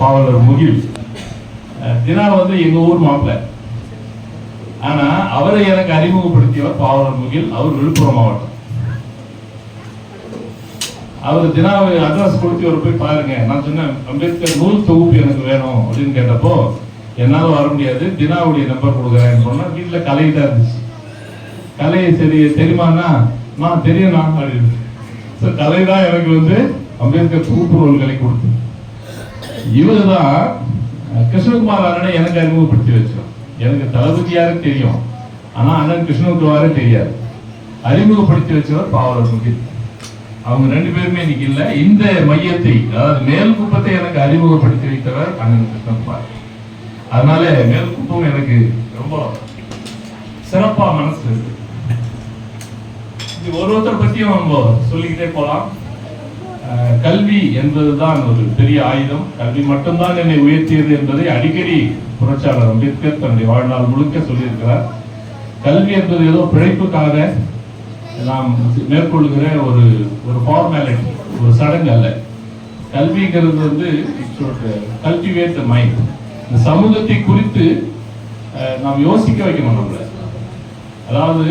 பாவலர் முகில். தினா வந்து எங்க ஊர் மாப்பிள்ளை ஆனா அவரை எனக்கு அறிமுகப்படுத்தியவர் பாவலர் முகில். அவர் விழுப்புரம் மாவட்டம். அவர் தினாவை அட்ரஸ் கொடுத்து அவர் போய் பாருங்க. நான் சொன்னேன் அம்பேத்கர் நூல் தொகுப்பு எனக்கு வேணும் அப்படின்னு கேட்டப்போ என்னால வர முடியாது. தினாவுடைய நம்பர் கொடுக்குறேன்னு சொன்னா வீட்டுல கலையிட்டா இருந்துச்சு. கலை சரி தெரியுமாண்ணா நான் தெரியும்ண்ணா அப்படின்னு ஸோ கலை தான் எனக்கு வந்து அம்பேத்கர் தொகுப்பு நூல்களை கொடுத்து இவர் தான் கிருஷ்ணகுமார் அண்ணனை எனக்கு அறிமுகப்படுத்தி வச்சோம் எனக்கு தளபதியாரு தெரியும். ஆனா அண்ணன் கிருஷ்ணகுமாரே தெரியாது. அறிமுகப்படுத்தி வச்சவர் பாவலர் முகில் அவங்க ரெண்டு பேருமே இன்னைக்கு இல்ல. இந்த மையத்தை அதாவது மேல் குப்பத்தை எனக்கு அறிமுகப்படுத்தி வைத்தவர் அண்ணன் கிருஷ்ணகுமார். அதனால மேல் குப்பம் எனக்கு ரொம்ப சிறப்பா மனசு இருக்கு. இது ஒரு ஒருத்தர் பத்தியும் நம்ம சொல்லிக்கிட்டே போலாம். கல்வி என்பதுதான் ஒரு பெரிய ஆயுதம். கல்வி மட்டும்தான் என்னை உயர்த்தியது என்பதை அடிக்கடி புரட்சியாளர் அம்பேத்கர் தன்னுடைய வாழ்நாள் முழுக்க சொல்லியிருக்கிறார். கல்வி என்பது ஏதோ பிழைப்புக்காக நாம் மேற்கொள்கிற ஒரு ஒரு ஃபார்மாலிட்டி ஒரு சடங்கு அல்ல. கல்விங்கிறது வந்து கல்டிவேட் த மைண்ட் இந்த சமூகத்தை குறித்து நாம் யோசிக்க வைக்கணும் நம்மளை அதாவது